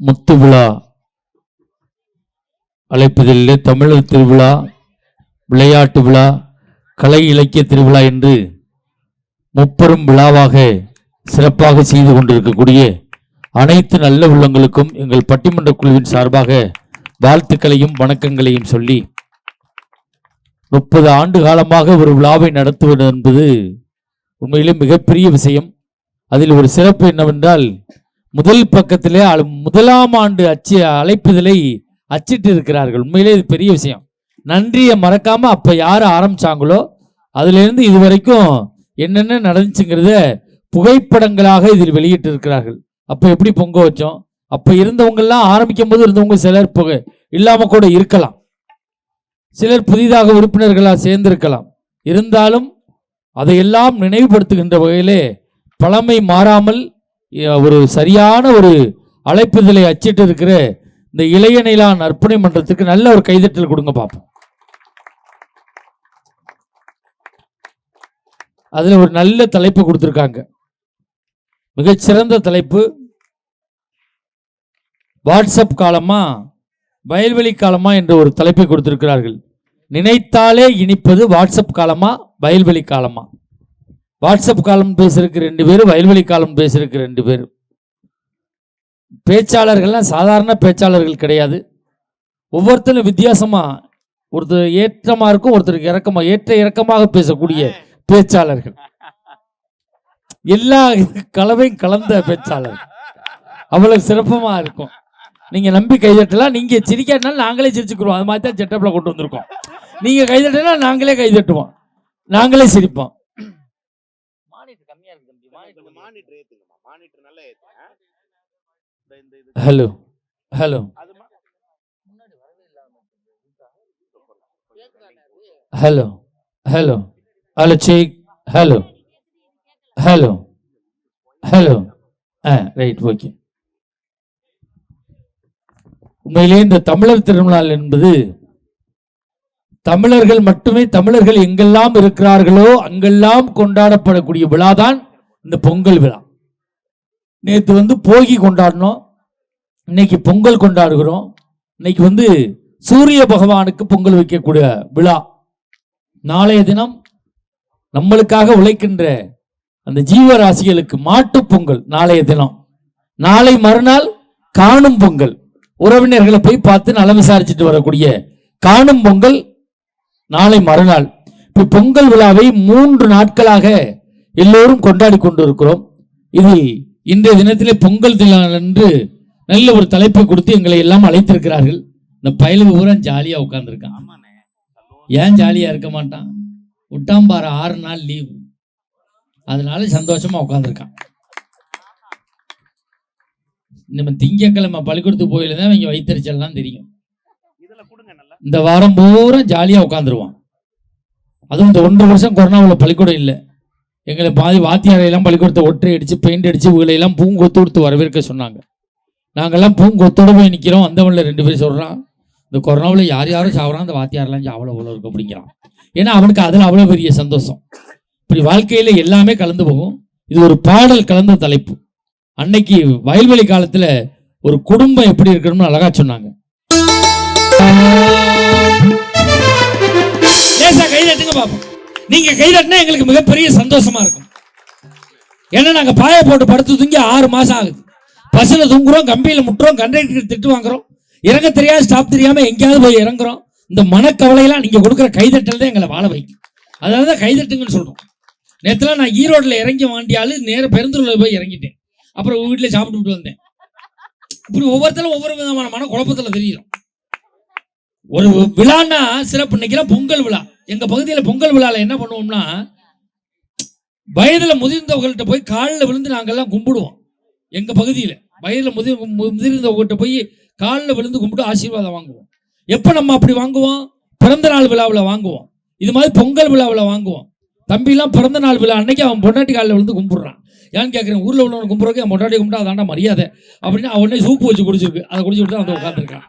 முத்து விழா அழைப்பதிலே தமிழர் திருவிழா விளையாட்டு விழா கலை இலக்கிய திருவிழா என்று முப்பெரும் விழாவாக சிறப்பாக செய்து கொண்டிருக்கக்கூடிய அனைத்து நல்ல உள்ளங்களுக்கும் எங்கள் பட்டிமன்ற குழுவின் சார்பாக வாழ்த்துக்களையும் வணக்கங்களையும் சொல்லி முப்பது ஆண்டு காலமாக ஒரு விழாவை நடத்துவது என்பது உண்மையிலே மிகப்பெரிய விஷயம். அதில் ஒரு சிறப்பு என்னவென்றால் முதல் பக்கத்திலே முதலாம் ஆண்டு அச்சு அழைப்புதலை அச்சிட்டு இருக்கிறார்கள் உண்மையிலே இது பெரிய விஷயம். நன்றியை மறக்காம அப்ப யார் ஆரம்பிச்சாங்களோ அதுல இருந்து இது வரைக்கும் என்னென்ன நடந்துச்சுங்கிறத புகைப்படங்களாக இதில் வெளியிட்டு இருக்கிறார்கள் அப்போ எப்படி பொங்க வச்சோம்? அப்போ இருந்தவங்கெல்லாம் ஆரம்பிக்கும் போது இருந்தவங்க சிலர் புகை இல்லாமல் கூட இருக்கலாம். சிலர் புதிதாக உறுப்பினர்களாக சேர்ந்திருக்கலாம். இருந்தாலும் அதையெல்லாம் நினைவுபடுத்துகின்ற வகையிலே பழமை மாறாமல் ஒரு சரியான ஒரு அழைப்புதலை அச்சிட்டு இருக்கிற இந்த இளைய நற்பணி மன்றத்துக்கு நல்ல ஒரு கைதட்டல் கொடுங்க பார்ப்போம் அதில் ஒரு நல்ல தலைப்பு கொடுத்துருக்காங்க. மிகச்சிறந்த தலைப்பு. வாட்ஸ்அப் காலமா வயல்வெளி காலமா என்ற ஒரு தலைப்பை கொடுத்திருக்கிறார்கள். நினைத்தாலே இனிப்பது வாட்ஸ்அப் காலமா வயல்வெளி காலமா? வாட்ஸ்அப் காலம் பேசுறதுக்கு ரெண்டு பேர் வயல்வெளி காலம் பேசுறதுக்கு ரெண்டு பேர். பேச்சாளர்கள்லாம் சாதாரண பேச்சாளர்கள் கிடையாது. ஒவ்வொருத்தரும் வித்தியாசமா ஒருத்தர் ஏற்றமா இருக்கும் ஒருத்தருக்கு இறக்கமா ஏற்ற இறக்கமாக பேசக்கூடிய பேச்சாளர்கள். எல்லா கலவையும் கலந்த பேச்சாளர் அவ்வளவு சிறப்பமா இருக்கும். நீங்க நம்பி கைதட்டலாம் நீங்க சிரிக்காட்டினாலும் நாங்களே சிரிச்சுக்கிறோம் அது மாதிரி தான் செட்டப்பில் கொண்டு வந்திருக்கோம். நீங்க கைதட்டினா நாங்களே கைதட்டுவோம். நாங்களே சிரிப்போம். மானிட்டர் ஏத்துங்கம்மா மானிட்டர் நல்லா ஏத்துங்க. இந்த இந்த இது hello hello hello hello hello check hello hello hello ஆ ரைட் ஓகே உண்மையிலே இந்த தமிழர் திருநாள் என்பது தமிழர்கள் மட்டுமே தமிழர்கள் எங்கெல்லாம் இருக்கிறார்களோ அங்கெல்லாம் கொண்டாடப்படக்கூடிய விழாதான் இந்த பொங்கல் விழா. நேற்று வந்து போகி கொண்டாடினோம். இன்னைக்கு பொங்கல் கொண்டாடுகிறோம். இன்னைக்கு வந்து சூரிய பகவானுக்கு பொங்கல் வைக்கக்கூடிய விழா. நாளைய தினம் நம்மளுக்காக உழைக்கின்ற அந்த ஜீவராசிகளுக்கு மாட்டுப் பொங்கல் நாளைய தினம். நாளை மறுநாள் காணும் பொங்கல். உறவினர்களை போய் பார்த்து நலம் விசாரிச்சுட்டு வரக்கூடிய காணும் பொங்கல் நாளை மறுநாள். இப்ப பொங்கல் விழாவை மூன்று நாட்களாக எல்லோரும் கொண்டாடி கொண்டிருக்கிறோம். இதில் இன்றைய தினத்திலே பொங்கல் தினம் என்று நல்ல ஒரு தலைப்பை கொடுத்து எங்களை எல்லாம் அழைத்திருக்கிறார்கள். இந்த பயலுக்கு பூரா ஜாலியா உட்கார்ந்துருக்கான். ஆமாண்ணே. ஏன் ஜாலியா இருக்க மாட்டான்? விட்டான் பாரு ஆறு நாள் லீவு அதனால சந்தோஷமா உட்காந்துருக்கான் நம்ம திங்கக்கிழமை பள்ளிக்கூடத்துக்கு போயில தான் இவங்க வைத்தறிச்சல்லாம் தெரியும். இந்த வாரம் பூரா ஜாலியா உட்காந்துருவான் அதுவும் இந்த ஒன்றரை வருஷம் கொரோனாவில் பள்ளிக்கூடம் இல்லை. எங்களை பாதி வாத்தியாரையெல்லாம் பள்ளிக்கூடத்தை ஒற்றை அடித்து பெயிண்ட் அடிச்சு இவங்களையெல்லாம் பூங்கொத்து கொடுத்து வரவேற்க சொன்னாங்க. நாங்கள்லாம் பூங்கொத்தோட போய் நிற்கிறோம் வந்தவன்ல ரெண்டு பேர் சொல்கிறான் இந்த கொரோனாவில் யார் யாரும் சாப்பிட்றான் அந்த வாத்தியாரெல்லாம் சாவல அவ்வளோ இருக்கு அப்படிங்கிறான். ஏன்னா அவனுக்கு அதில் அவ்வளோ பெரிய சந்தோஷம். இப்படி வாழ்க்கையில் எல்லாமே கலந்து போகும். இது ஒரு பாடல் கலந்த தலைப்பு. அன்னைக்கு வயல்வெளி காலத்தில் ஒரு குடும்பம் எப்படி இருக்கணும்னு அழகா சொன்னாங்க. லேசா பார்ப்போம் நீங்க கை தட்டினா எங்களுக்கு மிகப்பெரிய சந்தோஷமா இருக்கும். ஏன்னா நாங்க பாய போட்டு படுத்து தூங்கி ஆறு மாசம் ஆகுது. பஸ்ல தூங்குறோம் கம்பியில முட்டுறோம் கண்டக்டர் திட்டு வாங்குறோம். இறங்க தெரியாது ஸ்டாப் தெரியாம எங்கேயாவது போய் இறங்குறோம். இந்த மனக்கவலையெல்லாம் நீங்க கொடுக்குற கைதட்டல் தான் எங்களை வாழ வைக்கும். அதனால தான் கைதட்டுங்கன்னு சொல்றோம். நேற்றுலாம் நான் ஈரோட்டில் இறங்கி வாண்டியாலு நேர பெருந்தூரில் போய் இறங்கிட்டேன். அப்புறம் வீட்டில் சாப்பிட்டு வந்தேன். இப்படி ஒவ்வொருத்தரும் ஒவ்வொரு விதமான மன குழப்பத்தில் தெரியும் ஒரு விழான்னா சிறப்பு. இன்னைக்கெல்லாம் பொங்கல் விழா. எங்க பகுதியில் பொங்கல் விழால என்ன பண்ணுவோம்னா வயதில் முதிர்ந்தவர்கள்ட்ட போய் காலில் விழுந்து நாங்கெல்லாம் கும்பிடுவோம். எங்க பகுதியில் வயதில் முதிர் முதிர்ந்தவங்கள்ட்ட போய் காலில் விழுந்து கும்பிட்டு ஆசீர்வாதம் வாங்குவோம். எப்போ நம்ம அப்படி வாங்குவோம்? பிறந்த நாள் விழாவில் வாங்குவோம். இது மாதிரி பொங்கல் விழாவில் வாங்குவோம். தம்பிலாம் பிறந்த நாள் விழா அன்னைக்கு அவன் பொண்டாட்டி காலில் விழுந்து கும்பிட்றான். ஏன்னு கேட்குறேன் ஊரில் உள்ளவன் கும்பிட்றதுக்கு என் பொண்டாட்டி கும்பிட்டா அதாண்டா மரியாதை? அப்படின்னு அவனே சூப்பு வச்சு குடிச்சிருக்கு. அதை குடிச்சு விட்டு வந்து உட்காந்துருக்கான்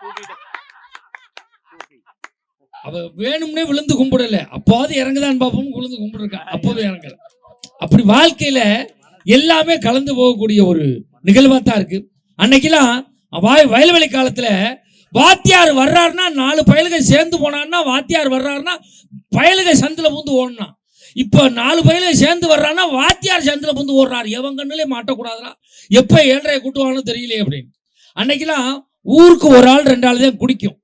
அவ வேணும்னே விழுந்து கும்பிடல. அப்பாவது இறங்குதான் பார்ப்போம் விழுந்து கும்பிட்டுருக்கான் அப்போது இறங்கல. அப்படி வாழ்க்கையில எல்லாமே கலந்து போகக்கூடிய ஒரு நிகழ்வா தான் இருக்கு. அன்னைக்கெல்லாம் வாய் வயல்வெளி காலத்துல வாத்தியார் வர்றாருன்னா நாலு பயலுக சேர்ந்து போனான்னா வாத்தியார் வர்றாருன்னா பயலுக சந்தில் பூந்து ஓடணும் இப்போ நாலு பயலுக சேர்ந்து வர்றான்னா வாத்தியார் சந்தில் பூந்து ஓடுறாரு. எவன் கண்ணுலே மாட்டக்கூடாதுரா எப்போ ஏழரை கூட்டுவாங்கன்னு தெரியலையே அப்படின்னு. அன்னைக்கெல்லாம் ஊருக்கு ஒரு ஆள் ரெண்டு ஆள் தான் குடிக்கும்.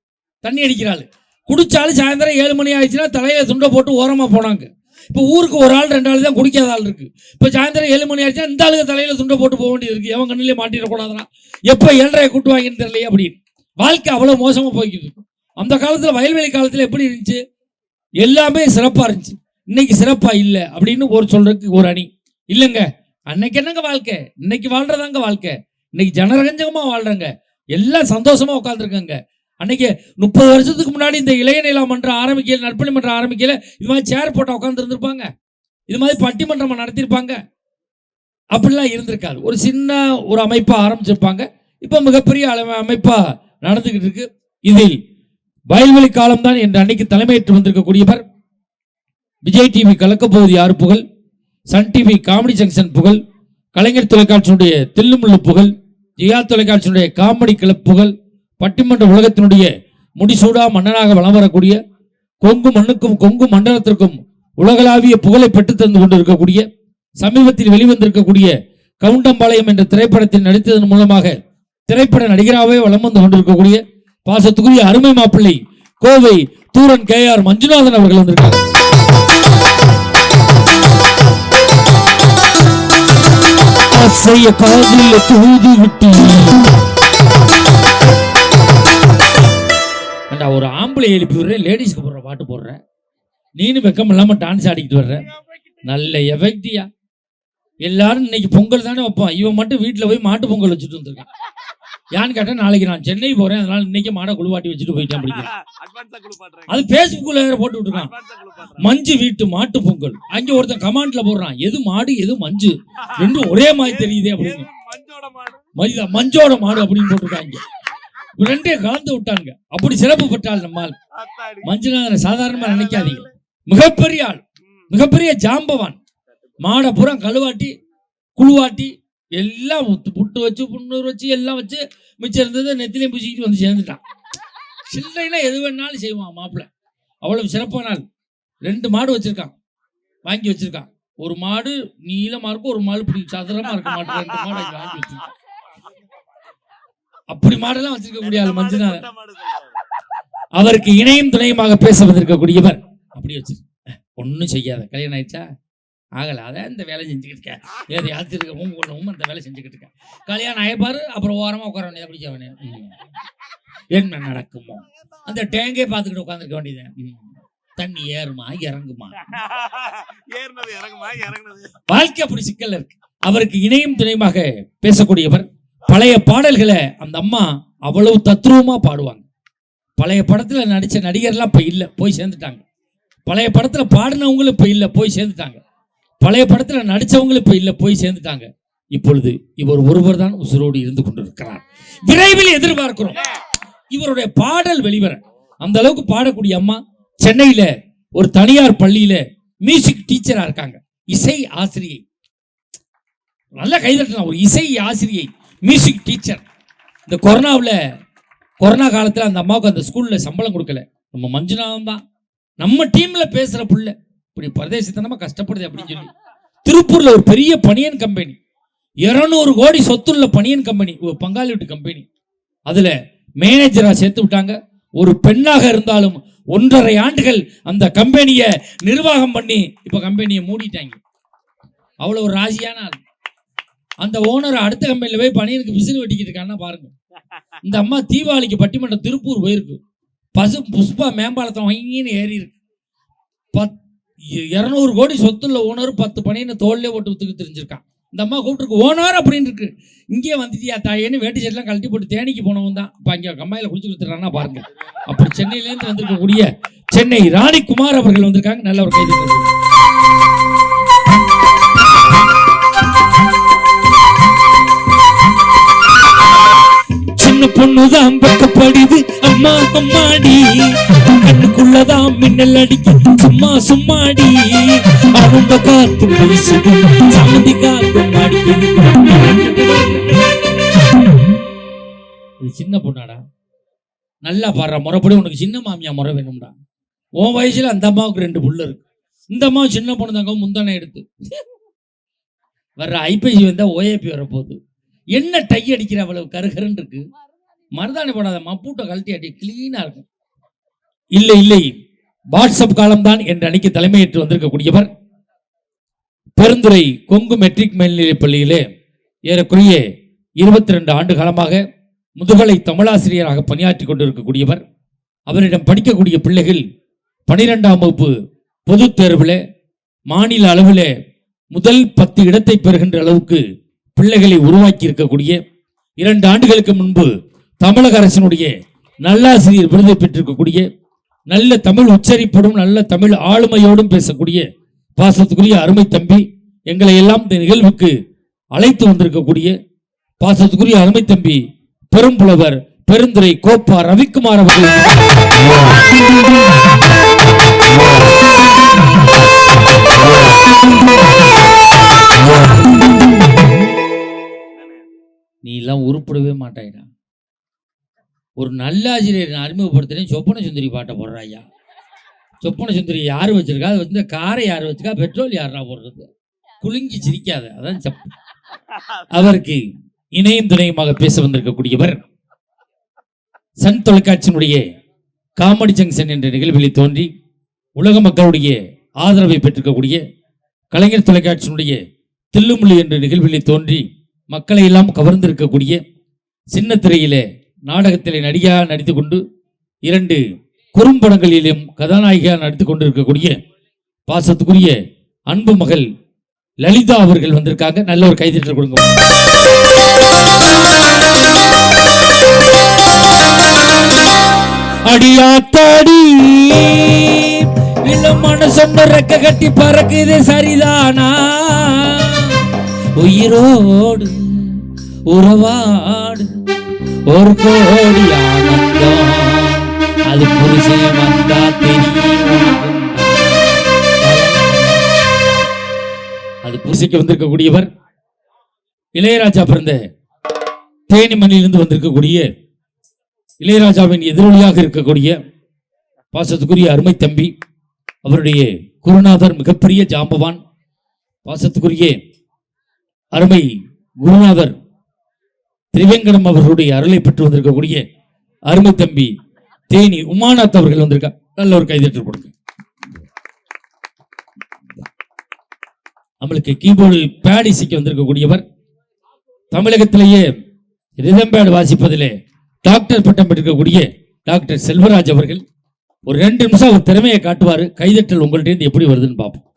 தண்ணி அடிக்கிறாள் குடிச்சாலும் சாயந்தரம் ஏழு மணி ஆயிடுச்சுன்னா தலையில துண்டை போட்டு ஓரமாக போனாங்க. இப்போ ஊருக்கு ஒரு ஆள் ரெண்டு ஆள் தான் குடிக்காத ஆள் இருக்கு. இப்போ சாயந்தரம் ஏழு மணி ஆயிடுச்சுன்னா இந்த ஆளுக்கு தலையில துண்டை போட்டு போக வேண்டியது இருக்கு. எவன் கண்ணிலே மாட்டிடக்கூடாதுன்னா எப்போ ஏழரை கூட்டுவாங்கன்னு தெரியலையே அப்படின்னு. வாழ்க்கை அவ்வளோ மோசமாக போய்கிட்டு இருக்கும் அந்த காலத்தில் வயல்வெளி காலத்தில் எப்படி இருந்துச்சு? எல்லாமே சிறப்பாக இருந்துச்சு. இன்னைக்கு சிறப்பாக இல்லை அப்படின்னு ஒரு சொல்றதுக்கு ஒரு அணி. இல்லைங்க. அன்னைக்கு என்னங்க வாழ்க்கை? இன்னைக்கு வாழ்றதாங்க வாழ்க்கை. இன்னைக்கு ஜனரஞ்சகமாக வாழ்றங்க. எல்லாம் சந்தோஷமாக உட்காந்துருக்கங்க அன்னைக்கு முப்பது வருஷத்துக்கு முன்னாடி இந்த இளைய நிலா மன்றம் ஆரம்பிக்கல நற்பணி மன்றம் ஆரம்பிக்கல இது மாதிரி சேர் போட்டால் உட்காந்துருந்துருப்பாங்க இது மாதிரி பட்டிமன்றம் நடத்தியிருப்பாங்க. அப்படிலாம் இருந்திருக்காது. ஒரு சின்ன ஒரு அமைப்பாக ஆரம்பிச்சிருப்பாங்க. இப்போ மிகப்பெரிய அளவு அமைப்பாக நடந்துக்கிட்டு இருக்கு இதில் வயல்வெளி காலம்தான் என்று அன்னைக்கு தலைமையேற்று வந்திருக்கக்கூடியவர். விஜய் டிவி கலக்கப்போவது யார் புகழ்? சன் டிவி காமெடி ஜங்ஷன் புகழ். கலைஞர் தொலைக்காட்சியினுடைய தில்லுமுள்ளு புகழ். ஜியா தொலைக்காட்சியினுடைய காமெடி கிளப் புகழ். பட்டிமன்ற உலகத்தினுடைய முடிசூடா மன்னனாக வலம் வரக்கூடிய கொங்கு மண்ணுக்கும் கொங்கு மண்டலத்திற்கும் உலகளாவிய புகழை பெற்றுத் தந்து கொண்டிருக்கக்கூடிய சமீபத்தில் வெளிவந்திருக்கக்கூடிய கவுண்டம்பாளையம் என்ற திரைப்படத்தில் நடித்ததன் மூலமாக திரைப்பட நடிகராகவே வளம் வந்து கொண்டிருக்கக்கூடிய பாசத்துக்குரிய அருமை மாப்பிள்ளை கோவை தூரன் கே ஆர் மஞ்சுநாதன் அவர்கள் வந்திருக்காங்க அசைய காதில் தூது விட்டு ஏண்டா ஒரு ஆம்பளை எழுப்பி விடுறேன் லேடிஸ்க்கு போடுற பாட்டு போடுறேன் நீனு வெக்கம் இல்லாம டான்ஸ் ஆடிக்கிட்டு வர்ற. நல்ல எஃபெக்டியா. எல்லாரும் இன்னைக்கு பொங்கல் தானே வைப்போம் இவன் மட்டும் வீட்டில் போய் மாட்டு பொங்கல் வச்சுட்டு வந்திருக்கான். ஏன்னு கேட்டா நாளைக்கு நான் சென்னை போறேன். அதனால இன்னைக்கு மாடை குளிவாட்டி வச்சுட்டு போயிட்டேன் அப்படிங்கிறேன் அது பேஸ்புக்ல வேற போட்டு விட்டுருக்கான். மஞ்சு வீட்டு மாட்டு பொங்கல். அங்க ஒருத்தன் கமாண்ட்ல போடுறான். எது மாடு எது மஞ்சு? ரெண்டும் ஒரே மாதிரி தெரியுதே அப்படின்னு. மஞ்சோட மாடு அப்படின்னு போட்டிருக்காங்க. ரெண்டே கலந்து விட்டாங்க அப்படி சிறப்பு பெற்றால் நம்மால் மஞ்சுநாதனை சாதாரணமா நினைக்காதீங்க. மிகப்பெரிய ஆள். மிகப்பெரிய ஜாம்பவான். மாடை பூரா கழுவாட்டி குழுவாட்டி எல்லாம் புட்டு வச்சு புண்ணூறு வச்சு எல்லாம் வச்சு மிச்சம் இருந்ததை நெத்திலையும் பூசிக்கிட்டு வந்து சேர்ந்துட்டான். சில்லைனா எது வேணாலும் செய்வான் மாப்பிள்ளை அவ்வளவு சிறப்பான ஆள். ரெண்டு மாடு வச்சிருக்கான். வாங்கி வச்சிருக்கான். ஒரு மாடு நீளமா இருக்கும் ஒரு மாடு இப்படி சதுரமா இருக்க மாட்டு ரெண்டு மாடு வாங்கி வச்சிருக்கான். அப்படி மாடெல்லாம் வச்சிருக்க முடியாது சொல்றாரு. அவருக்கு இணையும் துணையுமாக பேச வந்திருக்கக்கூடியவர். அப்படி வச்சு ஒன்றும் செய்யாத. கல்யாணம் ஆயிடுச்சா? ஆகல. அதான் இந்த வேலை செஞ்சுக்கிட்டு இருக்கேன். ஏது யாத்திருக்க உங்க ஒன்றும் அந்த வேலை செஞ்சுக்கிட்டு இருக்கேன். கல்யாணம் ஆயப்பாரு அப்புறம் ஓரமாக உட்கார வேண்டியது அப்படி செய்ய வேண்டியது. என்ன நடக்குமோ? அந்த டேங்கே பார்த்துக்கிட்டு உட்காந்துருக்க வேண்டியது. தண்ணி ஏறுமா? இறங்குமா? ஏறுனது இறங்குமா? இறங்குனது. வாழ்க்கை அப்படி சிக்கல்ல இருக்கு. அவருக்கு இணையும் துணையுமாக பேசக்கூடியவர் பழைய பாடல்களை அந்த அம்மா அவ்வளவு தத்ரூபமா பாடுவாங்க. பழைய படத்துல நடிச்ச நடிகர்லாம் இப்போ இல்ல போய் சேர்ந்துட்டாங்க. பழைய படத்துல பாடினவங்களும் இப்போ இல்லை போய் சேர்ந்துட்டாங்க. பழைய படத்துல நடிச்சவங்களும் இப்போ இல்லை போய் சேர்ந்துட்டாங்க. இப்பொழுது இவர் ஒருவர் தான் உசுரோடு இருந்து கொண்டிருக்கிறார். விரைவில் எதிர்பார்க்கிறோம். இவருடைய பாடல் வெளிவர அந்த அளவுக்கு பாடக்கூடிய அம்மா சென்னையில ஒரு தனியார் பள்ளியில மியூசிக் டீச்சரா இருக்காங்க. இசை ஆசிரியை. நல்ல கைதட்டலாம் ஒரு இசை ஆசிரியை. மியூசிக் டீச்சர் இந்த கொரோனாவில் கொரோனா காலத்தில் அந்த அம்மாவுக்கு அந்த ஸ்கூலில் சம்பளம் கொடுக்கல. நம்ம மஞ்சுநாதம் தான் நம்ம டீம்ல பேசுற புள்ள. இப்படி பிரதேசத்தனமா கஷ்டப்படுது அப்படின்னு சொல்லி. திருப்பூர்ல ஒரு பெரிய பனியன் கம்பெனி இருநூறு கோடி சொத்துள்ள பனியன் கம்பெனி ஒரு பங்காளி வீட்டு கம்பெனி அதுல மேனேஜரா சேர்த்து விட்டாங்க. ஒரு பெண்ணாக இருந்தாலும் ஒன்றரை ஆண்டுகள் அந்த கம்பெனியை நிர்வாகம் பண்ணி இப்போ கம்பெனியை மூடிட்டாங்க. அவ்வளவு ஒரு ராசியான ஆள். அந்த ஓனர் அடுத்த கம்பெனியில் போய் பணியனுக்கு விசிறு வெட்டிக்கிட்டு இருக்கான்னா பாருங்க. இந்த அம்மா தீபாவளிக்கு பட்டிமன்றம் திருப்பூர் போயிருக்கு. பசு புஷ்பா மேம்பாலத்தை வாங்கின்னு ஏறி இருக்கு பத் இரநூறு கோடி சொத்துள்ள ஓனர் பத்து பணியனை தோல்லே போட்டு வித்துக்கு தெரிஞ்சிருக்கான். இந்த அம்மா கூப்பிட்டுருக்கு ஓனர் அப்படின்னு இருக்கு. இங்கே வந்துட்டியா தாயேன்னு வேட்டி சட்டெல்லாம் கழட்டி போட்டு தேனிக்கு போனவன் தான். இப்போ அங்கே கம்மாயில் குடிச்சு கொடுத்துட்றான்னா பாருங்க. அப்படி சென்னையிலேருந்து வந்திருக்கக்கூடிய சென்னை ராணி குமார் அவர்கள் வந்திருக்காங்க. நல்ல ஒரு கைது. சின்ன பொண்ணுதான் பக்கப்படுது அம்மா அம்மாடி. கண்ணுக்குள்ளதான் மின்னல் அடிக்கு சும்மா சும்மாடி. அவங்க காத்து வீசுது சாமந்தி காத்து மாடி சின்ன பொண்ணாடா. நல்லா பாடுற. முறைப்படி உனக்கு சின்ன மாமியா முறை வேணும்டா. உன் வயசுல அந்த அம்மாவுக்கு ரெண்டு புள்ள இருக்கு. இந்த அம்மா சின்ன பொண்ணு தாங்க முந்தானை எடுத்து. வர்ற ஐபிசி வந்தா ஓஏபி வரப்போகுது. என்ன டை அடிக்கிற அவ்வளவு கருகருன்னு இருக்கு. மருதாணி போடாத மப்பூட்டை கழட்டி அடி கிளீனா இருக்கும். இல்லை இல்லை. வாட்ஸ்அப் காலம்தான் என்ற அணிக்கு தலைமையேற்று வந்திருக்கக்கூடியவர் பெருந்துறை கொங்கு மெட்ரிக் மேல்நிலைப் பள்ளியிலே ஏறக்குறைய இருபத்தி ரெண்டு ஆண்டு காலமாக முதுகலை தமிழாசிரியராக பணியாற்றி கொண்டிருக்கக்கூடியவர். அவரிடம் படிக்கக்கூடிய பிள்ளைகள் பனிரெண்டாம் வகுப்பு பொதுத் தேர்வில் மாநில அளவில் முதல் பத்து இடத்தை பெறுகின்ற அளவுக்கு பிள்ளைகளை உருவாக்கி இருக்கக்கூடிய இரண்டு ஆண்டுகளுக்கு முன்பு தமிழக அரசினுடைய நல்லாசிரியர் விருதை பெற்றிருக்கக்கூடிய நல்ல தமிழ் உச்சரிப்படும் நல்ல தமிழ் ஆளுமையோடும் பேசக்கூடிய பாசத்துக்குரிய அருமை தம்பி எங்களை எல்லாம் இந்த நிகழ்வுக்கு அழைத்து வந்திருக்கக்கூடிய பாசத்துக்குரிய அருமை தம்பி பெரும்புலவர் பெருந்துரை கோப்பா ரவிக்குமார் அவர்கள். நீ எல்லாம் உருப்படவே மாட்டாயிடா. ஒரு நல்லாசிரியர் நான் அறிமுகப்படுத்துறேன். சொப்பன சுந்தரி பாட்டை போடுறா ஐயா. சொப்பன சுந்தரி யார் வச்சிருக்கா? அது வந்து காரை யார் வச்சிருக்கா? பெட்ரோல் யாரா போடுறது? குலுங்கி சிரிக்காத. அதான் சப். அவருக்கு இணையும் துணையுமாக பேச வந்திருக்கக்கூடியவர் சன் தொலைக்காட்சியினுடைய காமெடி ஜங்ஷன் என்ற நிகழ்வில் தோன்றி உலக மக்களுடைய ஆதரவை பெற்றிருக்கக்கூடிய கலைஞர் தொலைக்காட்சியினுடைய தில்லுமுள்ளி என்ற நிகழ்வில் தோன்றி மக்களை எல்லாம் கவர்ந்திருக்கக்கூடிய சின்ன திரையிலே நாடகத்திலே நடிகையாக நடித்து கொண்டு இரண்டு குறும்படங்களிலும் கதாநாயகியாக நடித்துக் கொண்டிருக்கக்கூடிய பாசத்துக்குரிய அன்பு மகள் லலிதா அவர்கள் வந்திருக்காங்க. நல்ல ஒரு கைதட்டல் கொடுங்க. அடியாத்தாடி இளமான மனசொன்னு ரெக்க கட்டி பறக்குது சரிதானா? உயிரோடு உறவாடு ஒரு கோடி ஆனந்தம். அது புரிசே வந்தா தெரியும். அது புரிசைக்கு வந்திருக்கக்கூடியவர் இளையராஜா பிறந்த தேனி மண்ணிலிருந்து வந்திருக்கக்கூடிய இளையராஜாவின் எதிரொலியாக இருக்கக்கூடிய பாசத்துக்குரிய அருமை தம்பி அவருடைய குருநாதர் மிகப்பெரிய ஜாம்பவான் பாசத்துக்குரிய அருமை குருநாதர் திரிவேங்கடம் அவர்களுடைய அருளை பெற்று வந்திருக்கக்கூடிய அருமை தம்பி தேனி உமாநாத் அவர்கள் வந்திருக்கா நல்ல ஒரு கைதட்டு கொடுங்க. நம்மளுக்கு கீபோர்டு பேட் இசைக்க வந்திருக்கக்கூடியவர். தமிழகத்திலேயே ரிதம்பேடு வாசிப்பதிலே டாக்டர் பட்டம் பெற்றிருக்கக்கூடிய டாக்டர் செல்வராஜ் அவர்கள். ஒரு ரெண்டு நிமிஷம் அவர் திறமையை காட்டுவார். கைதட்டல் உங்கள்கிட்ட இருந்து எப்படி வருதுன்னு பார்ப்போம்.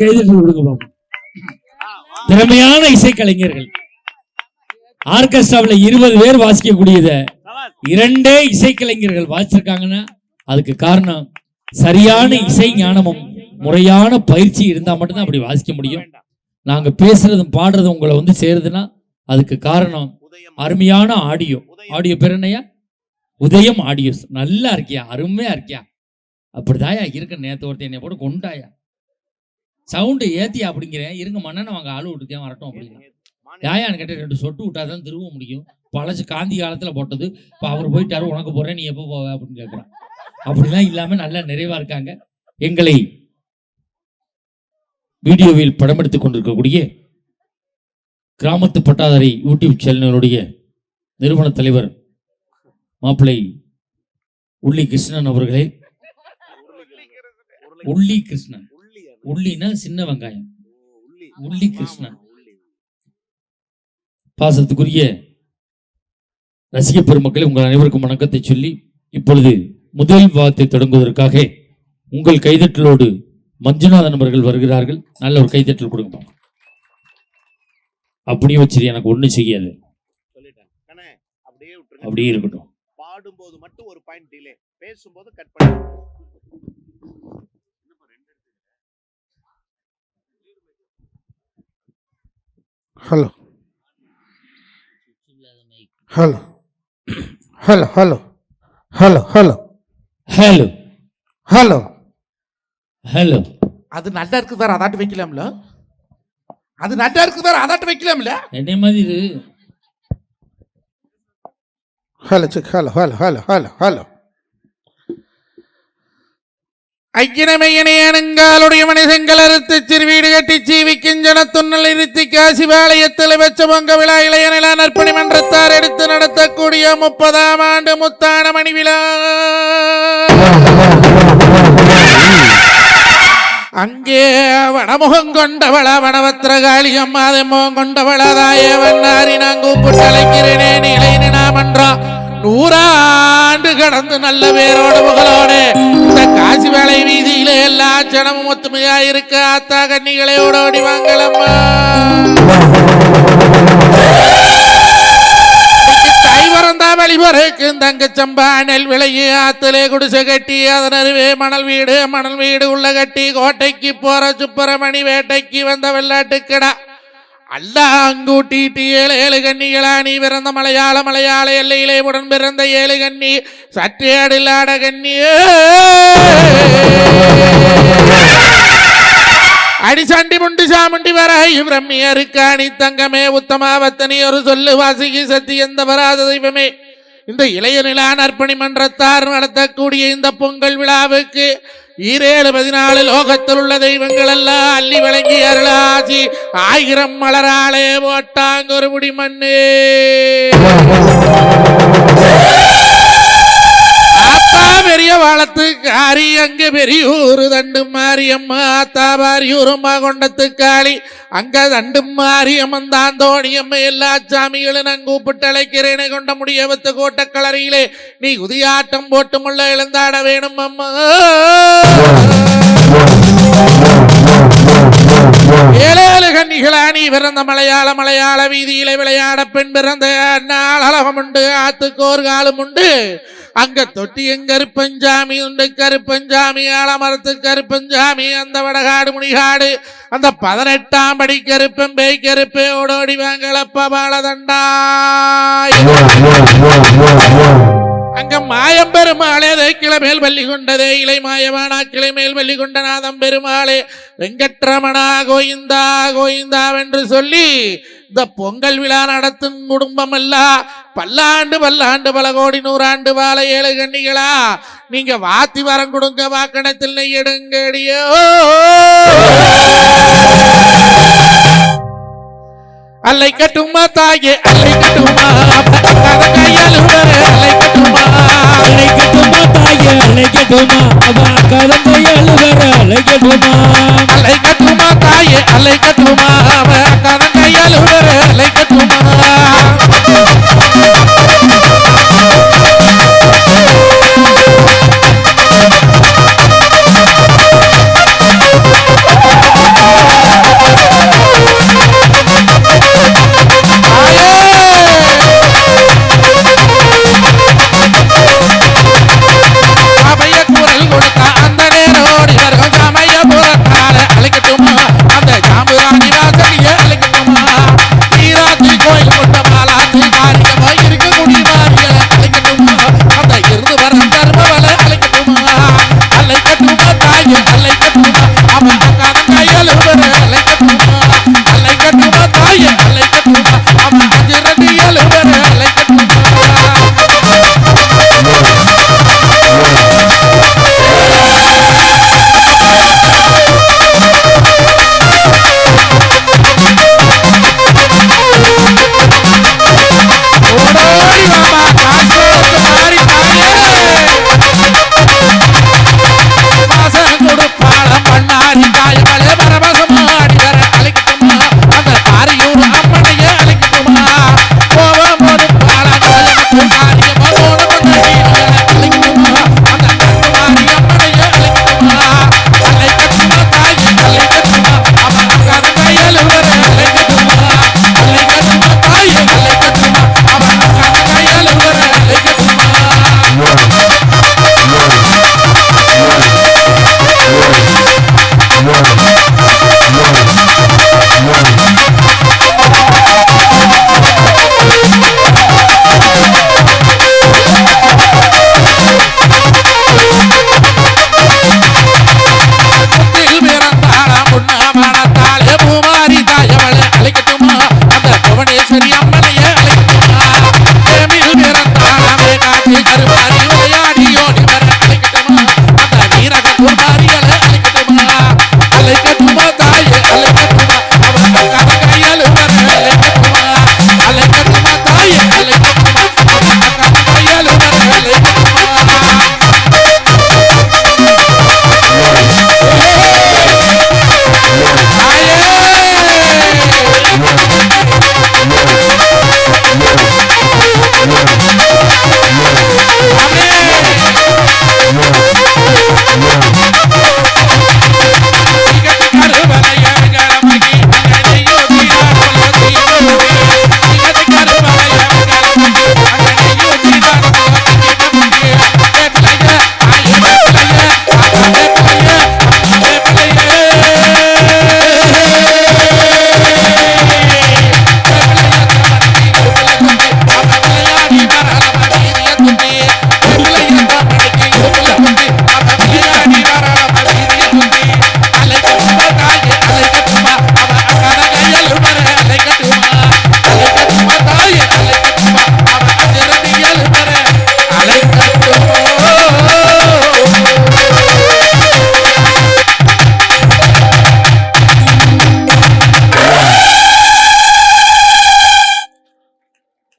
கைதட்டி கொடுங்க பாப்போம் திறமையான இசைக்கலைஞர்கள். ஆர்கெஸ்ட்ராவில் இருபது பேர் வாசிக்கக்கூடியத இரண்டே இசைக்கலைஞர்கள் வாசிச்சிருக்காங்கன்னா அதுக்கு காரணம் சரியான இசை ஞானமும் முறையான பயிற்சி இருந்தா மட்டும்தான் அப்படி வாசிக்க முடியும். நாங்க பேசுறதும் பாடுறதும் உங்களை வந்து சேருதுன்னா அதுக்கு காரணம் அருமையான ஆடியோ. ஆடியோ பேர் என்னையா உதயம் ஆடியோஸ். நல்லா இருக்கியா? அருமையா இருக்கியா? அப்படிதாயா இருக்க. நேற்று ஒருத்தன் என்னை போட்டு கொண்டாயா சவுண்டு ஏத்தியா அப்படிங்கிறேன். இருங்க மன்னனை வாங்க ஆளு விட்டுக்கேன் வரட்டும் அப்படின்னா. யாயான்னு கேட்ட ரெண்டு சொட்டு விட்டாதான் திரும்ப முடியும். பழசு காந்தி காலத்துல போட்டது. இப்ப அவர் போயிட்டாரு உனக்கு போறேன் நீ எப்போ போவ அப்படின்னு கேட்கறான் அப்படிலாம் இல்லாம நல்லா நிறைவா இருக்காங்க. எங்களை வீடியோவில் படம் எடுத்துக் கொண்டிருக்கக்கூடிய கிராமத்து பட்டாதாரி யூடியூப் சேனலுடைய நிறுவன தலைவர் மாப்பிள்ளை உள்ளி கிருஷ்ணன் அவர்களே. உள்ளி கிருஷ்ணன் உள்ளினா சின்ன வெங்காயம். உள்ளி. கிருஷ்ணன். பாசத்துக்குரிய ரசிக பெருமக்களே உங்கள் அனைவருக்கும் வணக்கத்தை சொல்லி இப்பொழுது முதல் வாதத்தை தொடங்குவதற்காக உங்கள் கைதட்டலோடு மஞ்சுநாதன் அவர்கள் வருகிறார்கள். நல்ல ஒரு கைதட்டல் கொடுங்க அப்படியே வச்சிரு எனக்கு ஒண்ணும் செய்யாது. அப்படியே இருக்கட்டும். பாடும்போது மட்டும் ஒரு பாயிண்ட் டிலே பேசும்போது கட் பண்ணி hello hello hello hello hello hello hello hello hello அது நல்லா இருக்கு வேற அதாட்டு வைக்கலாம்ல? அது நல்லா இருக்கு வேற அதாட்டு வைக்கலாம்ல? என்னை மாதிரி. Hello hello hello hello hello hello ஐக்கியமையனை மனிதங்கள் அறுத்து சிறுவீடு கட்டி சீவிக்கும் ஜனத்துண்ணல் இருத்தி காசி பாளையத்தில் வச்ச பொங்க விழா இளைய நிலா நற்பணி மன்றத்தார் எடுத்து நடத்தக்கூடிய முப்பதாம் ஆண்டு முத்தான மணி விழா. அங்கே வடமுகம் கொண்டவள வடவத்திரகாளி அம்மாதை முகம் கொண்டவள தாயவன்னாரி நான் கூப்பிட்டு அழைக்கிறேனே நிலை நினாமன்றா நூறாண்டு கடந்து நல்ல பேரோட புகழோடு இந்த காசி வேலை வீதியில எல்லா ஜனமும் ஒத்துமையா இருக்க அத்தா கன்னிகளை ஓடோடி வாங்கலம்மா. தாய் வரந்தா வழிபறைக்கும் தங்க சம்பா நெல் விளைய ஆத்திலே குடிசை கட்டி அதன் அருவே மணல் வீடு மணல் வீடு உள்ள கட்டி கோட்டைக்கு போற சுப்பிரமணி வேட்டைக்கு வந்த வெள்ளாட்டுக்கடா. அல்லா அங்கூட்டிட்டு ஏழு ஏழு கன்னிகளா நீ பிறந்த மலையாள மலையாள எல்லையிலே உடன் பிறந்த ஏழு கன்னி சற்றேடில்லாட கன்னியே அடிசாண்டி முண்டி சாமுண்டி வராய் பிரம்மியருக்காணி தங்கமே. உத்தமாவத்தனி ஒரு சொல்லு வாசிக்கு சத்தி எந்த வராத தெய்வமே. இந்த இளைய நிலா நற்பணி மன்றத்தார் நடத்தக்கூடிய இந்த பொங்கல் விழாவுக்கு ஈரேழு பதினாலு லோகத்தில் உள்ள தெய்வங்கள் எல்லாம் அள்ளி வழங்கி அருளாசி. ஆயிரம் மலராலே போட்டாங்க ஒரு முடி மண்ணு. அப்பா பெரிய வாழத்துக்கு மாறி அங்கு பெரியூரு தண்டு மாரியம்மா ஆத்தா பாரியூரம்மா கொண்டத்து காளி அங்க தண்டு மாரியம்மன் தான் தோணியம்மா எல்லா சாமிகளும் நான் கூப்பிட்டு அழைக்கிறேனே கொண்ட முடியவத்து கோட்ட கலரியிலே நீ உதியாட்டம் போட்டு முள்ள எழுந்தாட வேணும் அம்மா. ஏழேழு கன்னிகளா நீ பிறந்த மலையாள மலையாள வீதியிலே விளையாட பெண் பிறந்த நாள் அழகம் உண்டு ஆத்துக்கோர் காலம் உண்டு அங்க தொட்டி கருப்பஞ்சாமி உண்டு கருப்பஞ்சாமி ஆலமரத்து கருப்பஞ்சாமி அந்த வடகாடு முனிகாடு அந்த பதினெட்டாம் படி கருப்பம் பேய் கருப்பே ஓடோடி வாங்களப்ப பாலதண்டாய். அங்க மாயம் பெருமாளே கிளமேல் பள்ளி கொண்டதே இலை மாயமானா கிளைமேல் பள்ளி கொண்ட நாதம் பெருமாளே வெங்கட்ரமணா கோயிந்தா கோயிந்தா வென்று சொல்லி இந்த பொங்கல் விழா நடத்தும் குடும்பம் எல்லாம் பல்லாண்டு பல்லாண்டு பல கோடி நூறாண்டு வாழ ஏழு கண்ணிகளா நீங்க வாத்தி வரம் கொடுங்க வாக்கணத்தில் நெய்யடுங்கடியோ அல்லை கட்டுமா தாயே அல்லை கட்டுமா கதை கையால் அல்லை கட்டுமா. அழைக்கட்டுமா தாயே அழைக்கட்டுமா அவ கதம்பை அழுவர அழைக்கட்டுமா அல்லை கட்டுமா. தாயே அல்லை கட்டுமா கால் ஒரு அலைக்க